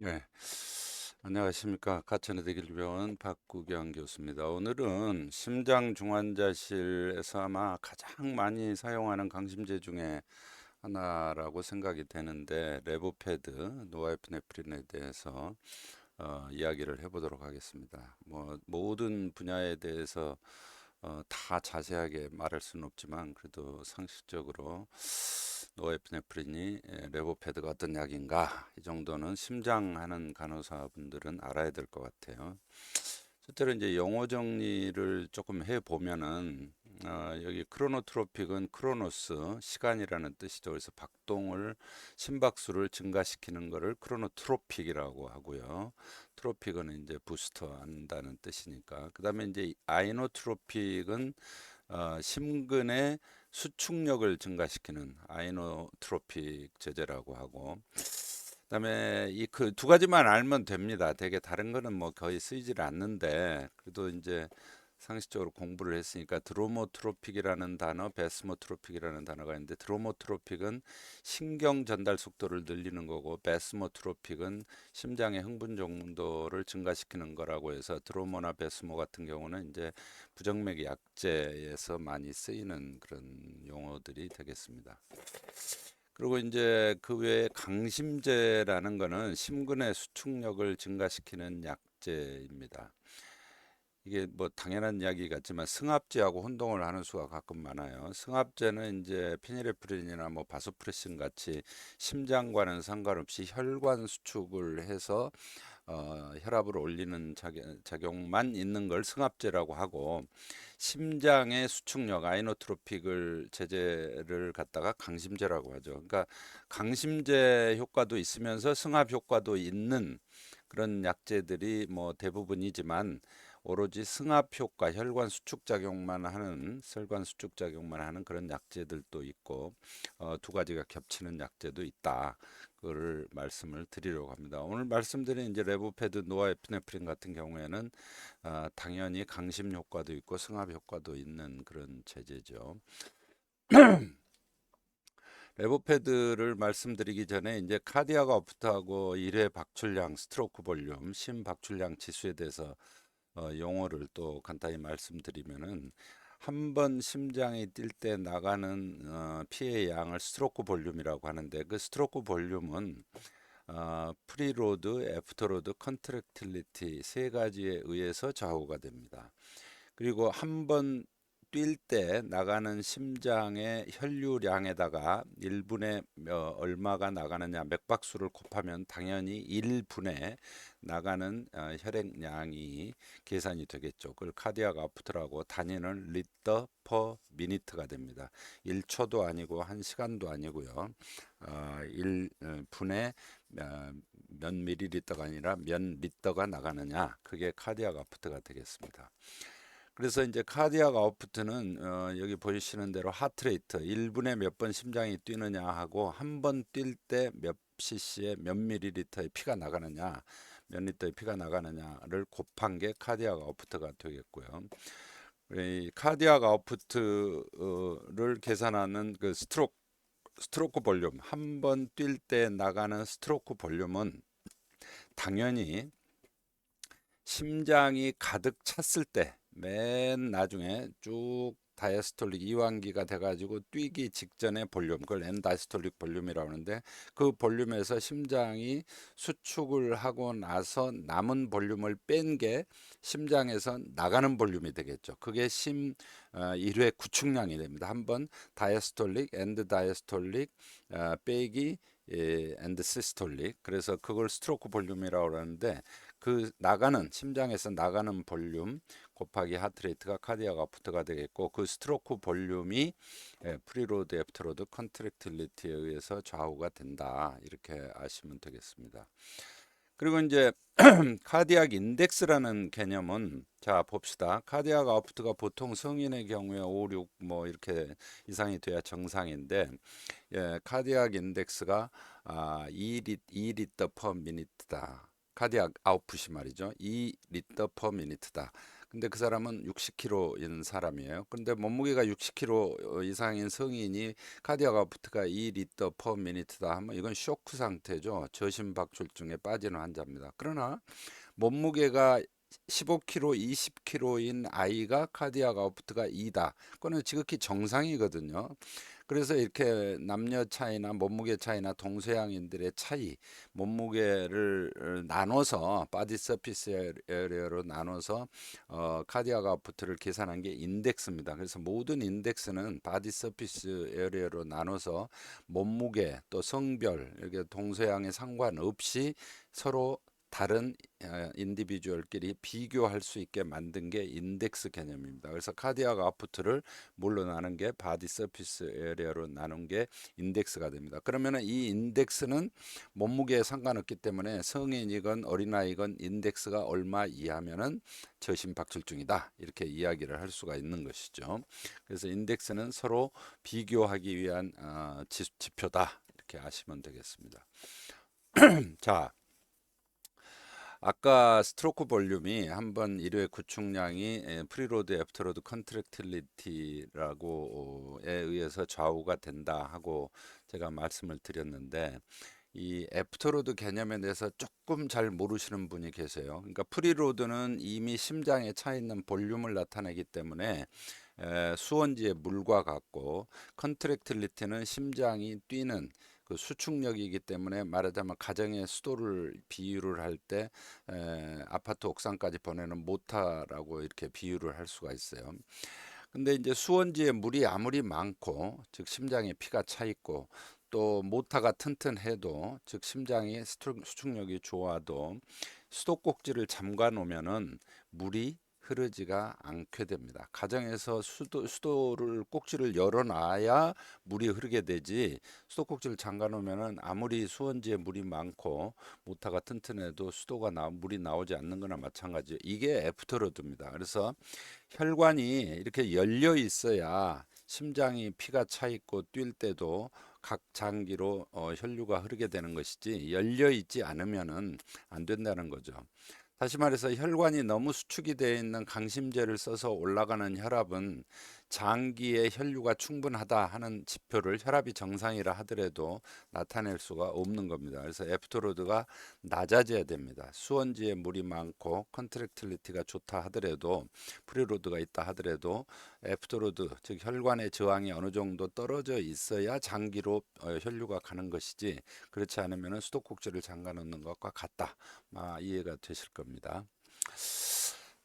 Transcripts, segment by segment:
네. 안녕하십니까. 가천의 대길병원 박구경 교수입니다. 오늘은 심장 중환자실에서 아마 가장 많이 사용하는 강심제 중에 하나라고 생각이 되는데 레보패드, 노아에프네프린에 대해서 어, 이야기를 해보도록 하겠습니다. 뭐 모든 분야에 대해서 어, 다 자세하게 말할 수는 없지만 그래도 상식적으로 노에프네프린이 에, 레보패드가 어떤 약인가 이 정도는 심장하는 간호사분들은 알아야 될 것 같아요. 실제로 이제 용어 정리를 조금 해 보면은 어, 여기 크로노트로픽은 크로노스 시간이라는 뜻이죠. 그래서 박동을 심박수를 증가시키는 거를 크로노트로픽이라고 하고요. 트로픽은 이제 부스터 한다는 뜻이니까. 그다음에 이제 아이노트로픽은 어, 심근의 수축력을 증가시키는 아이노트로픽 제제라고 하고 그다음에 이 그 두 가지만 알면 됩니다. 되게 다른 거는 뭐 거의 쓰이질 않는데 그래도 이제 상식적으로 공부를 했으니까 드로모트로픽이라는 단어, 베스모트로픽이라는 단어가 있는데 드로모트로픽은 신경 전달 속도를 늘리는 거고 베스모트로픽은 심장의 흥분 정도를 증가시키는 거라고 해서 드로모나 베스모 같은 경우는 이제 부정맥 약제에서 많이 쓰이는 그런 용어들이 되겠습니다. 그리고 이제 그 외에 강심제라는 거는 심근의 수축력을 증가시키는 약제입니다. 이게 뭐 당연한 이야기 같지만 승합제하고 혼동을 하는 수가 가끔 많아요. 승합제는 이제 피니레프린이나 뭐 바소프레신 같이 심장과는 상관없이 혈관 수축을 해서 어, 혈압을 올리는 작용, 만 있는 걸 승합제라고 하고 심장의 수축력 아이노트로픽을 제제를 갖다가 강심제라고 하죠. 그러니까 강심제 효과도 있으면서 승합 효과도 있는 그런 약제들이 뭐 대부분이지만 오로지 승합 효과, 혈관 수축 작용만 하는 혈관 수축 작용만 하는 그런 약제들도 있고 어, 두 가지가 겹치는 약제도 있다. 그거를 말씀을 드리려고 합니다. 오늘 말씀드린 이제 레보패드, 노아에피네프린 같은 경우에는 어, 당연히 강심 효과도 있고 승합 효과도 있는 그런 제제죠. 레보패드를 말씀드리기 전에 이제 카디아가 오프트하고 1회 박출량, 스트로크 볼륨, 심박출량 지수에 대해서 어, 용어를 또 간단히 말씀드리면은 한 번 심장이 뛸 때 나가는 어, 피의 양을 스트로크 볼륨이라고 하는데 그 스트로크 볼륨은 어, 프리로드, 애프터로드, 컨트랙틸리티 세 가지에 의해서 좌우가 됩니다. 그리고 한 번 뛸 때 나가는 심장의 혈류량에다가 1분에 얼마가 나가느냐 맥박수를 곱하면 당연히 1분에 나가는 어, 혈액량이 계산이 되겠죠. 그걸 카디아가 아프트라고 단위는 리터 퍼 미니트가 됩니다. 1초도 아니고 1시간도 아니고요. 어, 1분에 어, 몇 미리리터가 아니라 몇 리터가 나가느냐 그게 카디아가 아프트가 되겠습니다. 그래서 이제 카디아가 아웃풋은 어, 여기 보시는 대로 하트레이트 1분에 몇 번 심장이 뛰느냐 하고 한 번 뛸 때 몇 cc에 몇 밀리리터의 피가 나가느냐 몇 리터의 피가 나가느냐를 곱한 게 카디아가 아웃풋가 되겠고요. 이 카디아가 아웃풋를 계산하는 그 스트로크 스트로크 볼륨 한 번 뛸 때 나가는 스트로크 볼륨은 당연히 심장이 가득 찼을 때 맨 나중에 쭉 다이스톨릭 이완기가 돼가지고 뛰기 직전의 볼륨 그걸 엔다이스톨릭 볼륨이라고 하는데 그 볼륨에서 심장이 수축을 하고 나서 남은 볼륨을 뺀 게 심장에서 나가는 볼륨이 되겠죠. 그게 심 어, 1회 구축량이 됩니다. 한번 다이스톨릭 엔드 다이스톨릭 어, 빼기 예, 엔드 시스톨릭 그래서 그걸 스트로크 볼륨이라고 하는데 그 나가는 심장에서 나가는 볼륨 곱하기 하트레이트가 카디아가 아프트가 되겠고 그 스트로크 볼륨이 예, 프리로드 애프터로드 컨트랙틸리티에 의해서 좌우가 된다 이렇게 아시면 되겠습니다. 그리고 이제 카디악 인덱스라는 개념은 자 봅시다. 카디악 아프트가 보통 성인의 경우에 5, 6 뭐 이렇게 이상이 돼야 정상인데 예, 카디악 인덱스가 아, 2리, 2리터 퍼 미니트다. 카디악 아웃풋이 말이죠. 2리터 퍼 미니트다. 근데 그 사람은 60kg인 사람이에요. 근데 몸무게가 60kg 이상인 성인이 카디악 아웃풋가 2리터 퍼 미니트다 하면 이건 쇼크 상태죠. 저심박출증에 빠지는 환자입니다. 그러나 몸무게가 15kg, 20kg인 아이가 카디악 아웃풋가 2다. 그거는 지극히 정상이거든요. 그래서 이렇게 남녀 차이나 몸무게 차이나 동서양인들의 차이, 몸무게를 어, 나눠서 바디 서피스 에리어로 나눠서 어, 카디악 아웃풋을 계산한 게 인덱스입니다. 그래서 모든 인덱스는 바디 서피스 에리어로 나눠서 몸무게 또 성별 이렇게 동서양에 상관없이 서로 다른 어, 인디비주얼끼리 비교할 수 있게 만든 게 인덱스 개념입니다. 그래서 카디악 아웃풋을 뭘로 나눈 게 바디 서피스 에리어로 나눈 게 인덱스가 됩니다. 그러면은 이 인덱스는 몸무게에 상관없기 때문에 성인이건 어린아이건 인덱스가 얼마 이하면은 저심 박출증이다. 이렇게 이야기를 할 수가 있는 것이죠. 그래서 인덱스는 서로 비교하기 위한 어, 지, 지표다. 이렇게 아시면 되겠습니다. 자, 아까 스트로크 볼륨이 한번 1회 구축량이 에, 프리로드 애프터로드 컨트랙틸리티라고에 의해서 좌우가 된다 하고 제가 말씀을 드렸는데 이 애프터로드 개념에 대해서 조금 잘 모르시는 분이 계세요. 그러니까 프리로드는 이미 심장에 차 있는 볼륨을 나타내기 때문에 에, 수원지의 물과 같고 컨트랙틸리티는 심장이 뛰는 그 수축력이기 때문에 말하자면 가정의 수도를 비유를 할 때 아파트 옥상까지 보내는 모타라고 이렇게 비유를 할 수가 있어요. 근데 이제 수원지에 물이 아무리 많고 즉 심장에 피가 차 있고 또 모타가 튼튼해도 즉 심장이 수축력이 좋아도 수도꼭지를 잠가 놓으면은 물이 흐르지가 않게 됩니다. 가정에서 수도, 수도를 꼭지를 열어놔야 물이 흐르게 되지 수도 꼭지를 잠가 놓으면은 아무리 수원지에 물이 많고 모타가 튼튼해도 수도가 나 물이 나오지 않는 거나 마찬가지. 이게 애프터로드입니다. 그래서 혈관이 이렇게 열려 있어야 심장이 피가 차 있고 뛸 때도 각 장기로 어, 혈류가 흐르게 되는 것이지 열려 있지 않으면은 안 된다는 거죠. 다시 말해서 혈관이 너무 수축이 되어 있는 강심제를 써서 올라가는 혈압은 장기의 혈류가 충분하다 하는 지표를 혈압이 정상이라 하더라도 나타낼 수가 없는 겁니다. 그래서 애프터로드가 낮아져야 됩니다. 수원지에 물이 많고 컨트랙틸리티가 좋다 하더라도 프리로드가 있다 하더라도 애프터로드 즉 혈관의 저항이 어느 정도 떨어져 있어야 장기로 어, 혈류가 가는 것이지 그렇지 않으면 수도꼭지를 잠가 놓는 것과 같다. 아, 이해가 되실 겁니다.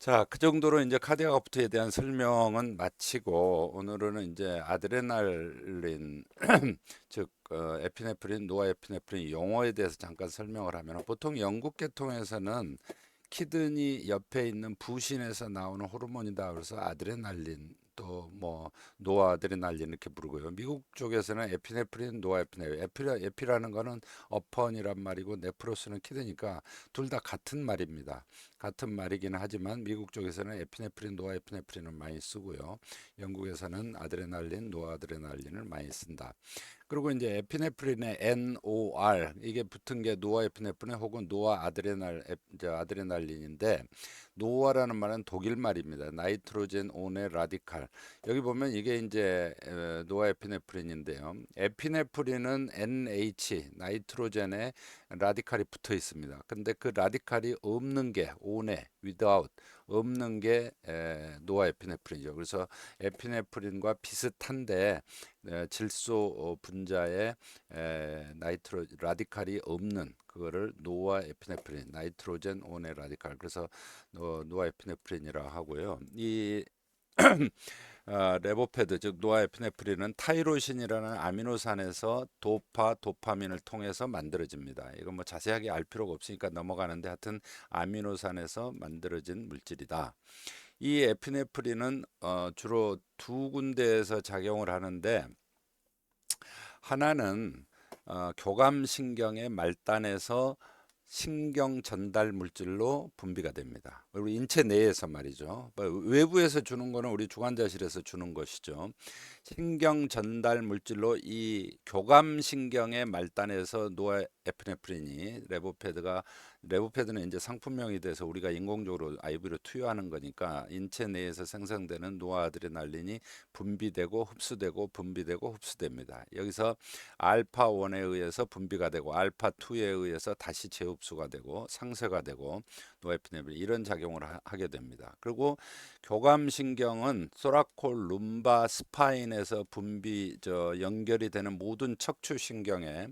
자, 그 정도로 이제 카디악 아프트에 대한 설명은 마치고 오늘은 이제 아드레날린 즉 어, 에피네프린, 노아에피네프린 용어에 대해서 잠깐 설명을 하면 보통 영국 계통에서는 키드니 옆에 있는 부신에서 나오는 호르몬이다. 그래서 아드레날린 또 뭐 노아 드레날린 이렇게 부르고요. 미국 쪽에서는 에피네프린, 노아에피네 에피 에피라는 거는 어펀이란 말이고 네프로스는 키드니까 둘 다 같은 말입니다. 같은 말이긴 하지만 미국 쪽에서는 에피네프린, 노아에피네프린을 많이 쓰고요. 영국에서는 아드레날린, 노아드레날린을 많이 쓴다. 그리고 이제 에피네프린의 NOR 이게 붙은 게 노아에피네프린 혹은 노아 아드레날 아드레날린인데 노아라는 말은 독일 말입니다. 나이트로젠 온의 라디칼. 여기 보면 이게 이제 노아에피네프린인데요. 에피네프린은 NH 나이트로젠에 라디칼이 붙어 있습니다. 근데 그 라디칼이 없는 게 온에 without 없는 게 노아에피네프린이죠. 그래서 에피네프린과 비슷한데 에, 질소 어, 분자에 에, 나이트로 라디칼이 없는 그거를 노아 에피네프린 나이트로젠 온의 라디칼 그래서 어, 노아 에피네프린이라 하고요. 이 어, 레보페드 즉 노아에피네프린은 타이로신이라는 아미노산에서 도파 도파민을 통해서 만들어집니다. 이건 뭐 자세하게 알 필요가 없으니까 넘어가는데 하여튼 아미노산에서 만들어진 물질이다. 이 에피네프린은 어, 주로 두 군데에서 작용을 하는데 하나는 어, 교감신경의 말단에서 신경 전달 물질로 분비가 됩니다. 우리 인체 내에서 말이죠. 뭐 외부에서 주는 거는 우리 주관자실에서 주는 것이죠. 신경 전달 물질로 이 교감 신경의 말단에서 노에피네프린이 레보페드가 레보페드는 이제 상품명이 돼서 우리가 인공적으로 IV로 투여하는 거니까 인체 내에서 생성되는 노아드레날린이 분비되고 흡수되고 분비되고 흡수됩니다. 여기서 알파 1에 의해서 분비가 되고 알파 2에 의해서 다시 재흡수가 되고 상쇄가 되고 노에피네프린 이런 작용을 하, 하게 됩니다. 그리고 교감 신경은 소라콜, 룸바, 스파인에서 분비 저 연결이 되는 모든 척추 신경에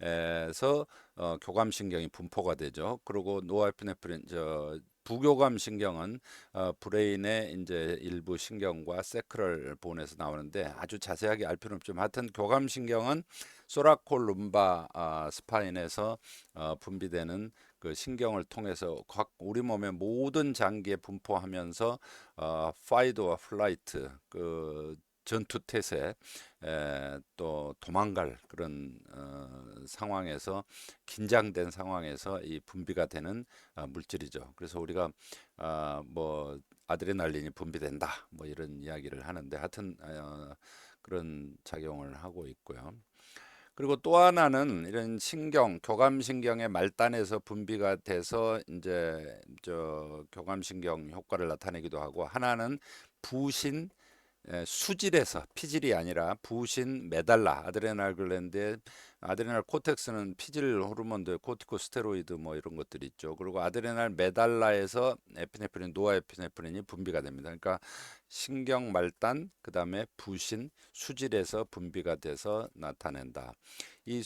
에서 어, 교감 신경이 분포가 되죠. 그리고 노아에피네프린 저 부교감 신경은 어, 브레인의 이제 일부 신경과 세크럴 본에서 나오는데 아주 자세하게 알 필요는 없지만 하여튼 교감 신경은 소라콜 룸바 아, 스파인에서 어, 분비되는 그 신경을 통해서 각 우리 몸의 모든 장기에 분포하면서 어, 파이드와 플라이트 그 전투 태세 에, 또 도망갈 그런 어, 상황에서 긴장된 상황에서 이 분비가 되는 어, 물질이죠. 그래서 우리가 어, 뭐 아드레날린이 분비된다 뭐 이런 이야기를 하는데 하여튼 어, 그런 작용을 하고 있고요. 그리고 또 하나는 이런 신경, 교감 신경의 말단에서 분비가 돼서 이제 저 교감 신경 효과를 나타내기도 하고 하나는 부신 에, 수질에서 피질이 아니라 부신 메달라 아드레날 글랜드의 아드레날 코텍스는 피질 호르몬들 코티코스테로이드 뭐 이런 것들이 있죠. 그리고 아드레날 메달라에서 에피네프린 노아에피네프린이 분비가 됩니다. 그러니까 신경 말단 그다음에 부신 수질에서 분비가 돼서 나타낸다. 이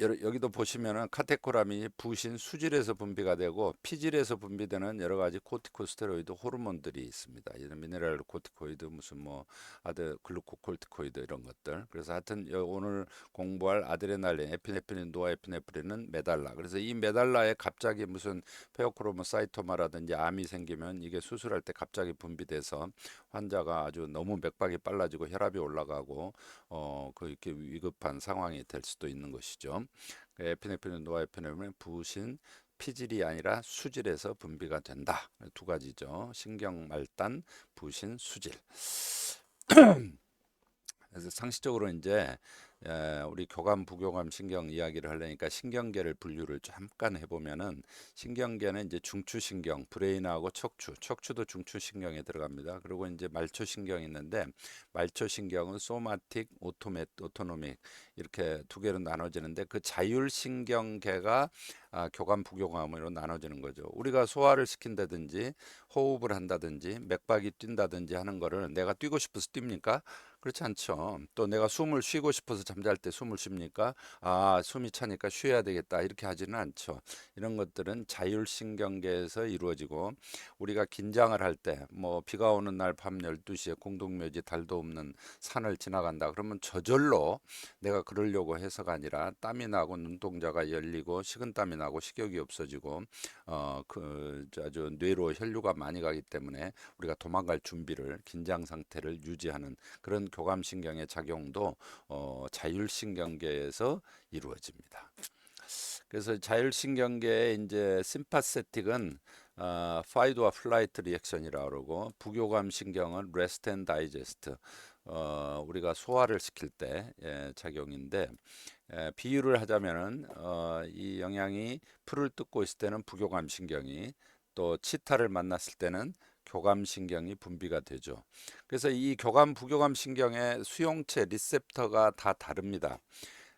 여기도 보시면은 카테코람이 부신 수질에서 분비가 되고 피질에서 분비되는 여러 가지 코티코스테로이드 호르몬들이 있습니다. 이런 미네랄 코티코이드 무슨 뭐 아드 글루코콜티코이드 이런 것들. 그래서 하여튼 여- 오늘 공부할 아드레날린, 에피네프린, 노아에피네프린은 메달라. 그래서 이 메달라에 갑자기 무슨 페오크로모 사이토마라든지 암이 생기면 이게 수술할 때 갑자기 분비돼서 환자가 아주 너무 맥박이 빨라지고 혈압이 올라가고 어, 그 이렇게 위급한 상황이 될 수도 있는 것이죠. 그 에피네프린, 노아에피네프린 부신 피질이 아니라 수질에서 분비가 된다. 두 가지죠. 신경 말단, 부신, 수질. 그래서 상식적으로 이제 에, 우리 교감, 부교감, 신경 이야기를 하려니까 신경계를 분류를 잠깐 해보면은 신경계는 이제 중추신경, 브레인하고 척추, 척추도 중추신경에 들어갑니다. 그리고 이제 말초신경이 있는데 말초신경은 소마틱, 오토메, 오토노믹 이렇게 두 개로 나눠지는데 그 자율신경계가 아, 교감, 부교감으로 나눠지는 거죠. 우리가 소화를 시킨다든지 호흡을 한다든지 맥박이 뛴다든지 하는 거를 내가 뛰고 싶어서 뜁니까? 그렇지 않죠. 또 내가 숨을 쉬고 싶어서 잠잘 때 숨을 쉽니까? 아, 숨이 차니까 쉬어야 되겠다. 이렇게 하지는 않죠. 이런 것들은 자율신경계에서 이루어지고 우리가 긴장을 할 때 뭐 비가 오는 날 밤 12시에 공동묘지 달도 없는 산을 지나간다. 그러면 저절로 내가 그러려고 해서가 아니라 땀이 나고 눈동자가 열리고 식은땀이 나고 식욕이 없어지고 어 그 아주 뇌로 혈류가 많이 가기 때문에 우리가 도망갈 준비를 긴장 상태를 유지하는 그런 교감신경의 작용도 어 자율신경계에서 이루어집니다. 그래서 자율신경계의 이제 심파세틱은 어, 파이드와 플라이트 리액션이라고 그러고 부교감 신경은 레스트 앤 다이제스트 어, 우리가 소화를 시킬 때 예, 작용인데 에, 비유를 하자면은 어, 이 영양이 풀을 뜯고 있을 때는 부교감 신경이 또 치타를 만났을 때는 교감 신경이 분비가 되죠. 그래서 이 교감 부교감 신경의 수용체 리셉터가 다 다릅니다.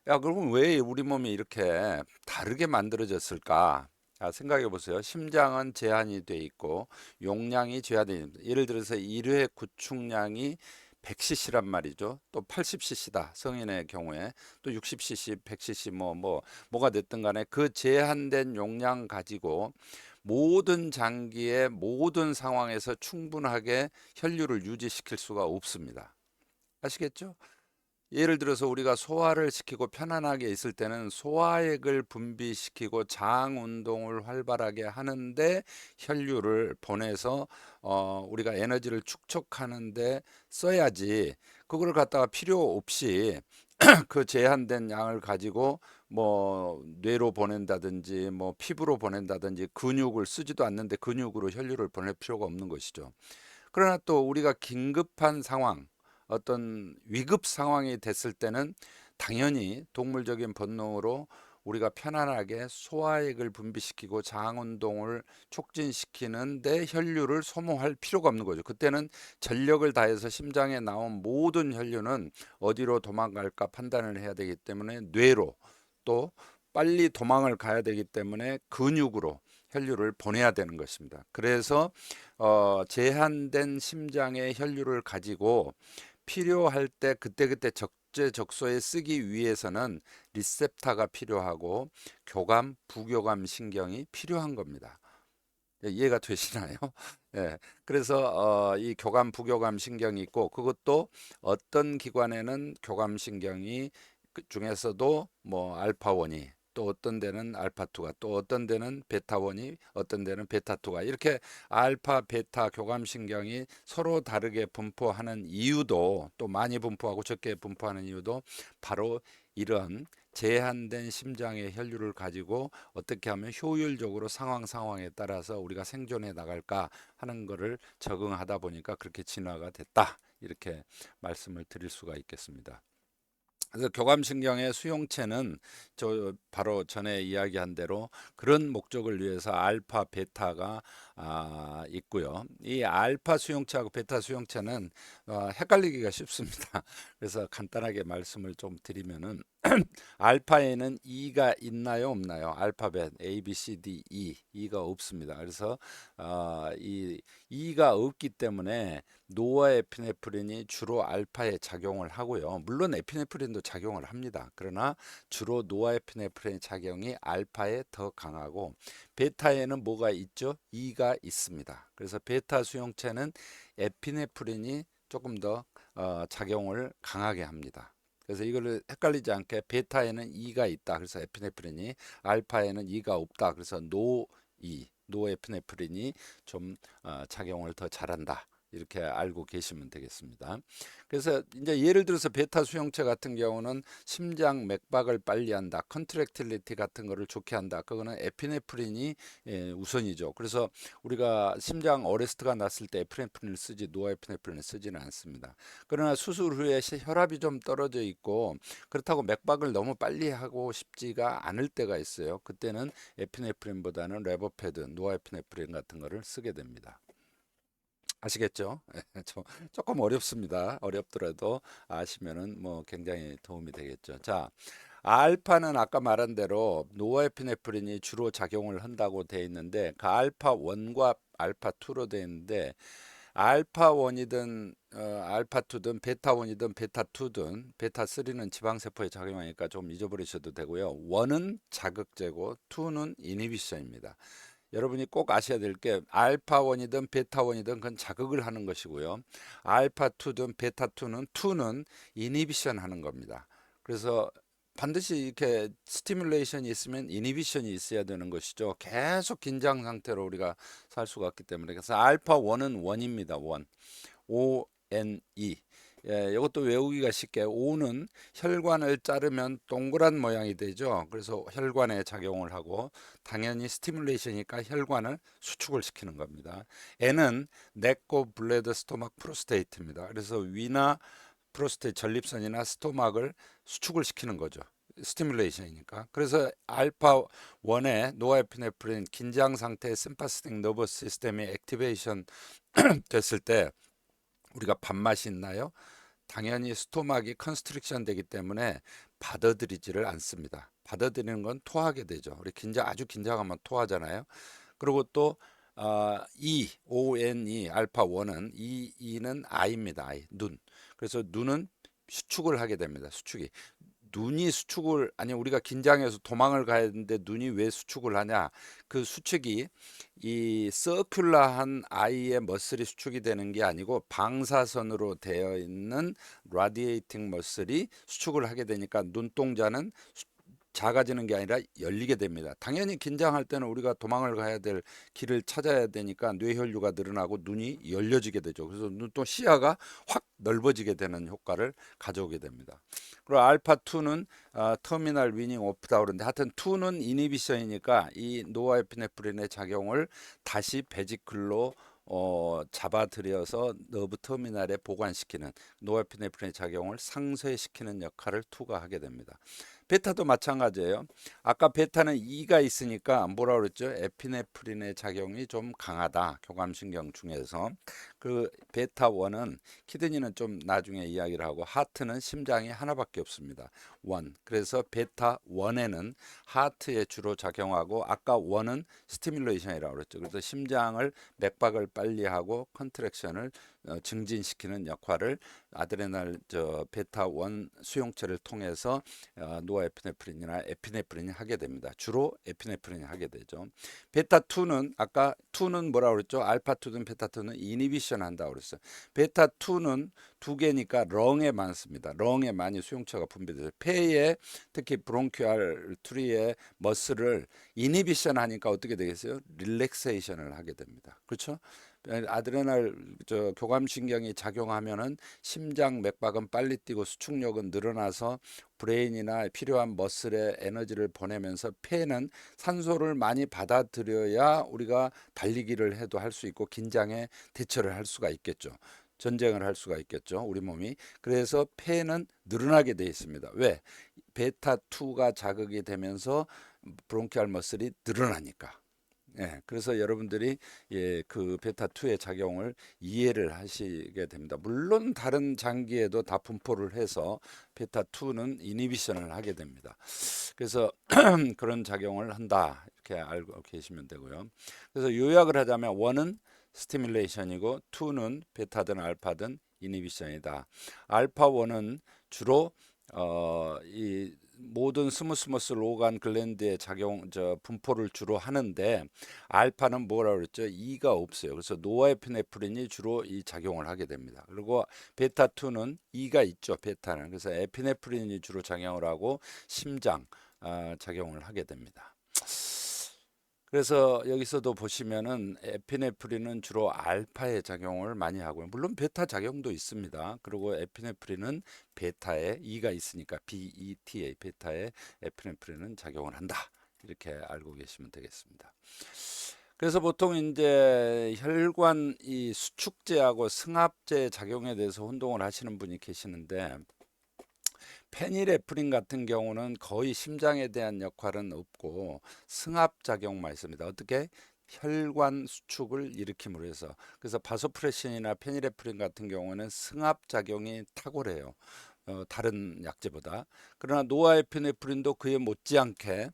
야, 그러면 왜 우리 몸이 이렇게 다르게 만들어졌을까? 아, 생각해 보세요. 심장은 제한이 돼 있고 용량이 제한이 됩니다. 예를 들어서 1회 구축량이 100cc란 말이죠. 또 80cc다. 성인의 경우에 또 60cc, 100cc 뭐뭐 뭐가 됐든 간에 그 제한된 용량 가지고 모든 장기의 모든 상황에서 충분하게 혈류를 유지시킬 수가 없습니다. 아시겠죠? 예를 들어서 우리가 소화를 시키고 편안하게 있을 때는 소화액을 분비시키고 장 운동을 활발하게 하는데 혈류를 보내서 어 우리가 에너지를 축적하는데 써야지 그거를 갖다가 필요 없이 그 제한된 양을 가지고 뭐 뇌로 보낸다든지 뭐 피부로 보낸다든지 근육을 쓰지도 않는데 근육으로 혈류를 보낼 필요가 없는 것이죠. 그러나 또 우리가 긴급한 상황, 어떤 위급 상황이 됐을 때는 당연히 동물적인 본능으로 우리가 편안하게 소화액을 분비시키고 장 운동을 촉진시키는 데 혈류를 소모할 필요가 없는 거죠. 그때는 전력을 다해서 심장에 나온 모든 혈류는 어디로 도망갈까 판단을 해야 되기 때문에 뇌로 또 빨리 도망을 가야 되기 때문에 근육으로 혈류를 보내야 되는 것입니다. 그래서 어, 제한된 심장의 혈류를 가지고 필요할 때 그때그때 적재적소에 쓰기 위해서는 리셉터가 필요하고 교감, 부교감 신경이 필요한 겁니다. 예, 이해가 되시나요? 예. 그래서 어, 이 교감, 부교감 신경이 있고 그것도 어떤 기관에는 교감 신경이 그 중에서도 뭐 알파원이 또 어떤 데는 알파2가 또 어떤 데는 베타1이 어떤 데는 베타2가 이렇게 알파 베타 교감신경이 서로 다르게 분포하는 이유도 또 많이 분포하고 적게 분포하는 이유도 바로 이런 제한된 심장의 혈류를 가지고 어떻게 하면 효율적으로 상황 상황에 따라서 우리가 생존해 나갈까 하는 거를 적응하다 보니까 그렇게 진화가 됐다 이렇게 말씀을 드릴 수가 있겠습니다. 그래서 교감신경의 수용체는 저 바로 전에 이야기한 대로 그런 목적을 위해서 알파, 베타가 아, 있고요. 이 알파 수용체하고 베타 수용체는 어, 헷갈리기가 쉽습니다. 그래서 간단하게 말씀을 좀 드리면은 알파에는 E가 있나요, 없나요? 알파벳 A, B, C, D, E, E가 없습니다. 그래서 어, 이 E가 없기 때문에 노아에피네프린이 주로 알파에 작용을 하고요. 물론 에피네프린도 작용을 합니다. 그러나 주로 노아에피네프린 작용이 알파에 더 강하고 베타에는 뭐가 있죠? E가 있습니다. 그래서 베타 수용체는 에피네프린이 조금 더 어, 작용을 강하게 합니다. 그래서 이거를 헷갈리지 않게 베타에는 E가 있다. 그래서 에피네프린이 알파에는 E가 없다. 그래서 노 E, 노에피네프린이 좀 어, 작용을 더 잘한다. 이렇게 알고 계시면 되겠습니다. 그래서 이제 예를 들어서 베타 수용체 같은 경우는 심장 맥박을 빨리 한다, 컨트랙틸리티 같은 거를 좋게 한다. 그거는 에피네프린이 예, 우선이죠. 그래서 우리가 심장 어레스트가 났을 때 에피네프린을 쓰지 노에피네프린을 쓰지는 않습니다. 그러나 수술 후에 혈압이 좀 떨어져 있고 그렇다고 맥박을 너무 빨리 하고 싶지가 않을 때가 있어요. 그때는 에피네프린보다는 레버패드, 노에피네프린 같은 거를 쓰게 됩니다. 아시겠죠? 좀 조금 어렵습니다. 어렵더라도 아시면은 뭐 굉장히 도움이 되겠죠. 자, 알파는 아까 말한 대로 노에피네프린이 주로 작용을 한다고 돼 있는데 그 알파 1과 알파 2로 돼 있는데 알파 1이든 어, 알파 2든 베타 1이든 베타 2든 베타 3는 지방 세포에 작용하니까 좀 잊어버리셔도 되고요. 1은 자극제고 2는 이니비션입니다. 여러분이 꼭 아셔야 될 게 알파1이든 베타1이든 그건 자극을 하는 것이고요. 알파2든 베타2는 2는 이니비션 하는 겁니다. 그래서 반드시 이렇게 스티뮬레이션이 있으면 이니비션이 있어야 되는 것이죠. 계속 긴장 상태로 우리가 살 수가 없기 때문에 그래서 알파1은 원입니다. 원. O N E. 예, 이것도 외우기가 쉽게 O는 혈관을 자르면 동그란 모양이 되죠. 그래서 혈관에 작용을 하고 당연히 스티뮬레이션이니까 혈관을 수축을 시키는 겁니다. N은 네코 블레드 스토막 프로스테이트입니다. 그래서 위나 프로스테이트 전립선이나 스토막을 수축을 시키는 거죠. 스티뮬레이션이니까. 그래서 알파 1의 노에피네프린 긴장 상태의 심파스틱 너버스 시스템이 액티베이션 됐을 때 우리가 밥맛이 있나요? 당연히 스토막이 컨스트릭션 되기 때문에 받아들이지를 않습니다. 받아들이는 건 토하게 되죠. 우리 긴장 아주 긴장하면 토하잖아요. 그리고 또 어, E, O, N, E, 알파 1은 E, E는 I입니다. I, 눈. 그래서 눈은 수축을 하게 됩니다. 수축이. 눈이 수축을 아니 우리가 긴장해서 도망을 가야 되는데 눈이 왜 수축을 하냐? 그 수축이 이 서큘러한 아이의 머슬이 수축이 되는 게 아니고 방사선으로 되어 있는 라디에이팅 머슬이 수축을 하게 되니까 눈동자는 작아지는 게 아니라 열리게 됩니다. 당연히 긴장할 때는 우리가 도망을 가야 될 길을 찾아야 되니까 뇌혈류가 늘어나고 눈이 열려지게 되죠. 그래서 눈 또 시야가 확 넓어지게 되는 효과를 가져오게 됩니다. 그리고 알파 2는 어, 터미널 위닝 오프다 그러는데 하여튼 2는 이니비션이니까 이 노아에피네프린의 작용을 다시 베지클로 어, 잡아들여서 너브 터미널에 보관시키는 노에피네프린의 작용을 상쇄시키는 역할을 2가 하게 됩니다. 베타도 마찬가지예요. 아까 베타는 2가 있으니까 뭐라 그랬죠? 에피네프린의 작용이 좀 강하다. 교감신경 중에서. 그 베타 1은 키드니는 좀 나중에 이야기를 하고 하트는 심장이 하나밖에 없습니다. 1. 그래서 베타 1에는 하트에 주로 작용하고 아까 1은 스티뮬레이션이라고 그랬죠. 그래서 심장을 맥박을 빨리 하고 컨트랙션을 어, 증진시키는 역할을 아드레날 저 베타 1 수용체를 통해서 어, 노아에피네프린이나 에피네프린이 하게 됩니다. 주로 에피네프린이 하게 되죠. 베타 2는 아까 2는 뭐라 그랬죠? 알파 2든 베타 2는 이니비션 한다고 그랬어요. 베타 2는 두 개니까 렁에 많습니다. 렁에 많이 수용체가 분비돼요. 폐에 특히 브론키알 트리의 머슬을 이니비션 하니까 어떻게 되겠어요? 릴렉세이션을 하게 됩니다. 그렇죠? 아드레날 저 교감신경이 작용하면은 심장 맥박은 빨리 뛰고 수축력은 늘어나서 브레인이나 필요한 머슬에 에너지를 보내면서 폐는 산소를 많이 받아들여야 우리가 달리기를 해도 할 수 있고 긴장에 대처를 할 수가 있겠죠. 전쟁을 할 수가 있겠죠. 우리 몸이. 그래서 폐는 늘어나게 돼 있습니다. 왜? 베타 2가 자극이 되면서 브론키알 머슬이 늘어나니까. 예, 그래서 여러분들이 예, 그 베타 2의 작용을 이해를 하시게 됩니다. 물론 다른 장기에도 다 분포를 해서 베타 2는 이니비션을 하게 됩니다. 그래서 그런 작용을 한다 이렇게 알고 계시면 되고요. 그래서 요약을 하자면 1은 스티뮬레이션이고 2는 베타든 알파든 이니비션이다. 알파 1은 주로 어, 이 모든 스무스머슬 오간 글랜드의 작용 저 분포를 주로 하는데 알파는 뭐라 그랬죠? E가 없어요. 그래서 노아에피네프린이 주로 이 작용을 하게 됩니다. 그리고 베타 2는 E가 있죠. 베타는 그래서 에피네프린이 주로 작용을 하고 심장 아, 작용을 하게 됩니다. 그래서 여기서도 보시면은 에피네프린은 주로 알파의 작용을 많이 하고요. 물론 베타 작용도 있습니다. 그리고 에피네프린은 베타에 E가 있으니까 BETA 베타에 에피네프린은 작용을 한다. 이렇게 알고 계시면 되겠습니다. 그래서 보통 이제 혈관 이 수축제하고 승합제 작용에 대해서 혼동을 하시는 분이 계시는데 페닐에프린 같은 경우는 거의 심장에 대한 역할은 없고 승합 작용만 있습니다. 어떻게 혈관 수축을 일으킴으로 해서 그래서 바소프레신이나 페닐에프린 같은 경우는 승합 작용이 탁월해요. 어, 다른 약제보다 그러나 노아에피네프린도 그에 못지않게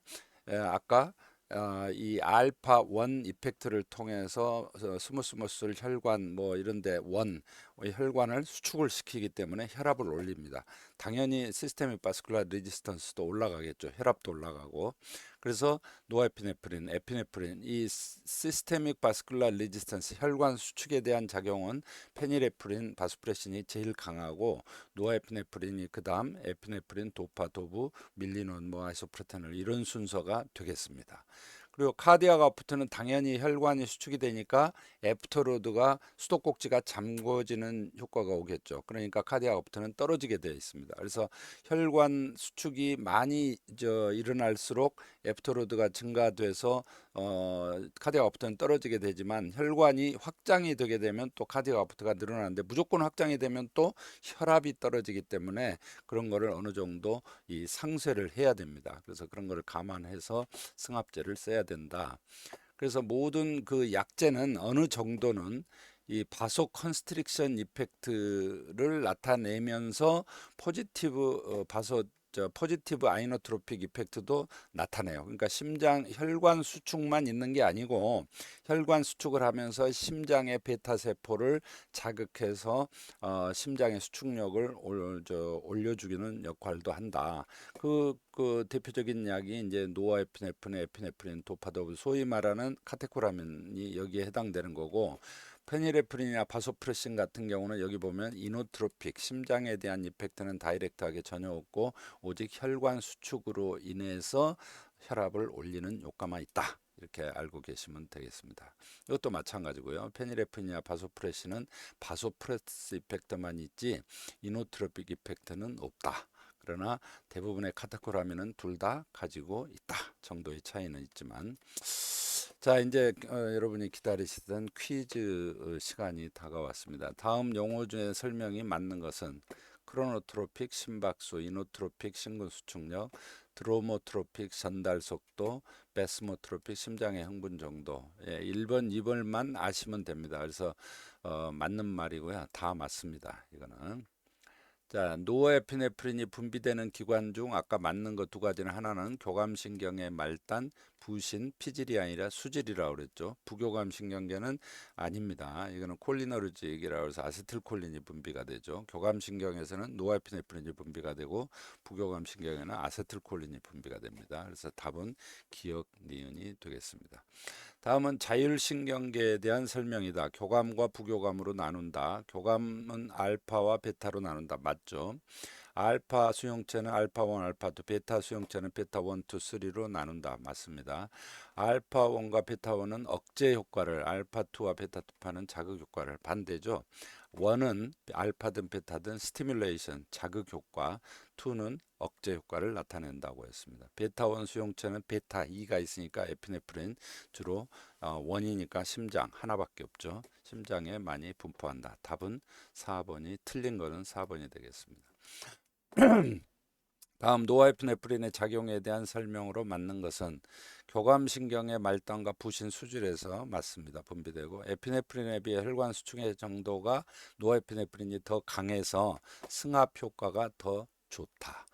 에, 아까 어, 이 알파 원 이펙트를 통해서 스무스머슬 혈관 뭐 이런데 원 혈관을 수축을 시키기 때문에 혈압을 올립니다. 당연히 시스테믹 바스쿨라 레지스턴스도 올라가겠죠. 혈압도 올라가고 그래서 노에피네프린, 에피네프린 이 시스테믹 바스쿨라 레지스턴스 혈관 수축에 대한 작용은 페닐에프린, 바스프레신이 제일 강하고 노에피네프린이 그다음 에피네프린, 도파, 도부, 밀리논, 뭐 아이소프로테놀 이런 순서가 되겠습니다. 그리고 카디아가 아프트는 당연히 혈관이 수축이 되니까 애프터로드가 수도꼭지가 잠궈지는 효과가 오겠죠. 그러니까 카디아 아프트는 떨어지게 되어 있습니다. 그래서 혈관 수축이 많이 저 일어날수록 애프터로드가 증가돼서 어, 카디아 아프트는 떨어지게 되지만 혈관이 확장이 되게 되면 또 카디아 아프트가 늘어나는데 무조건 확장이 되면 또 혈압이 떨어지기 때문에 그런 거를 어느 정도 이 상쇄를 해야 됩니다. 그래서 그런 거를 감안해서 승합제를 써야 된다. 그래서 모든 그 약제는 어느 정도는 이 바소 컨스트릭션 이펙트를 나타내면서 포지티브 어, 바소 저 포지티브 아이노트로픽 이펙트도 나타내요. 그러니까 심장 혈관 수축만 있는 게 아니고 혈관 수축을 하면서 심장의 베타 세포를 자극해서 어, 심장의 수축력을 올, 저, 올려주기는 역할도 한다. 그, 그 대표적인 약이 이제 노아에피네프린, 에피네프린, 도파도브 소위 말하는 카테코라민이 여기에 해당되는 거고 페니레프린이나 바소프레신 같은 경우는 여기 보면 이노트로픽 심장에 대한 이펙트는 다이렉트하게 전혀 없고 오직 혈관 수축으로 인해서 혈압을 올리는 효과만 있다. 이렇게 알고 계시면 되겠습니다. 이것도 마찬가지고요. 페니레프린이나 바소프레신은 바소프레스 이펙트만 있지 이노트로픽 이펙트는 없다. 그러나 대부분의 카테코라민은 둘 다 가지고 있다 정도의 차이는 있지만 자 이제 어, 여러분이 기다리시던 퀴즈 어, 시간이 다가왔습니다. 다음 용어 중에 설명이 맞는 것은 크로노트로픽 심박수, 이노트로픽 심근 수축력, 드로모트로픽 전달 속도, 베스모트로픽 심장의 흥분 정도. 예, 1번, 2번만 아시면 됩니다. 그래서 어, 맞는 말이고요. 다 맞습니다. 이거는. 자, 노에피네프린이 분비되는 기관 중 아까 맞는 거두 가지는 하나는 교감신경의 말단, 부신, 피질이 아니라 수질이라고 그랬죠. 부교감신경계는 아닙니다. 이거는 콜리너르직이라고 해서 아세틸콜린이 분비가 되죠. 교감신경에서는 노에피네프린이 분비가 되고 부교감신경에는 아세틸콜린이 분비가 됩니다. 그래서 답은 기억 니은이 되겠습니다. 다음은 자율신경계에 대한 설명이다. 교감과 부교감으로 나눈다. 교감은 알파와 베타로 나눈다. 맞죠? 알파 수용체는 알파 1, 알파 2, 베타 수용체는 베타 1, 2, 3로 나눈다. 맞습니다. 알파 1과 베타 1은 억제 효과를, 알파 2와 베타 2파는 자극 효과를 반대죠. 1은 알파든 베타든 스티뮬레이션, 자극 효과, 2는 억제 효과를 나타낸다고 했습니다. 베타 1 수용체는 베타 2가 있으니까 에피네프린 주로 어, 원이니까 심장 하나밖에 없죠. 심장에 많이 분포한다. 답은 4번이 틀린 거는 4번이 되겠습니다. 다음 노아에피네프린의 작용에 대한 설명으로 맞는 것은 교감신경의 말단과 부신 수질에서 맞습니다. 분비되고 에피네프린에 비해 혈관 수축의 정도가 노아에피네프린이 더 강해서 승합 효과가 더 좋다.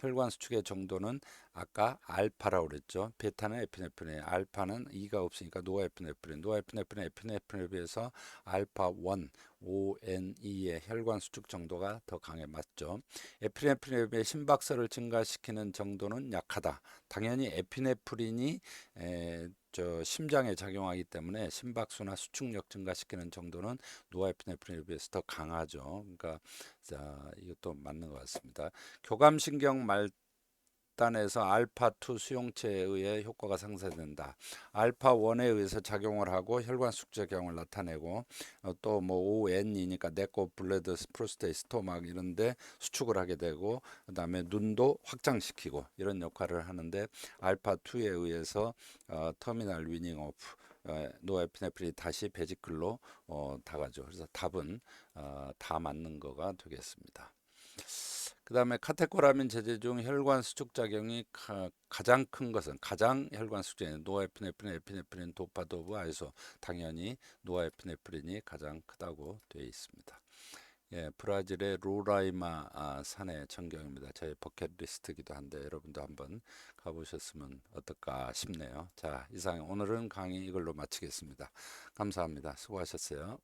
혈관 수축의 정도는 아까 알파라고 그랬죠. 베타는 에피네프린, 알파는 2가 없으니까 노에피네프린, 노에피네프린, 에피네프린에 비해서 알파 1, ONE의 혈관 수축 정도가 더 강해 맞죠. 에피네프린에 비해 심박수를 증가시키는 정도는 약하다. 당연히 에피네프린이 에, 저 심장에 작용하기 때문에 심박수나 수축력 증가시키는 정도는 노아에피네프린에 비해서 더 강하죠. 그러니까 자, 이것도 맞는 것 같습니다. 교감신경 말 단에서 알파2 수용체에 의해 효과가 상쇄된다. 알파1에 의해서 작용을 하고 혈관 숙작용을 나타내고 어, 또뭐 ON이니까 네코 블레드 프로스테이 스토막 이런데 수축을 하게 되고 그다음에 눈도 확장시키고 이런 역할을 하는데 알파2에 의해서 어, 터미널 위닝 오프 어, 노에피네프린이 다시 베지클로 어, 다가죠. 그래서 답은 어, 다 맞는 거가 되겠습니다. 그 다음에 카테코라민 제제 중 혈관 수축 작용이 가, 장큰 것은 가장 혈관 수축 노에피네프린, 에피네프린, 도파도브, 아이소 당연히 노에피네프린이 가장 크다고 되어 있습니다. 예, 브라질의 로라이마 아, 산의 전경입니다. 저희 버킷리스트기도 한데 여러분도 한번 가보셨으면 어떨까 싶네요. 자, 이상 오늘은 강의 이걸로 마치겠습니다. 감사합니다. 수고하셨어요.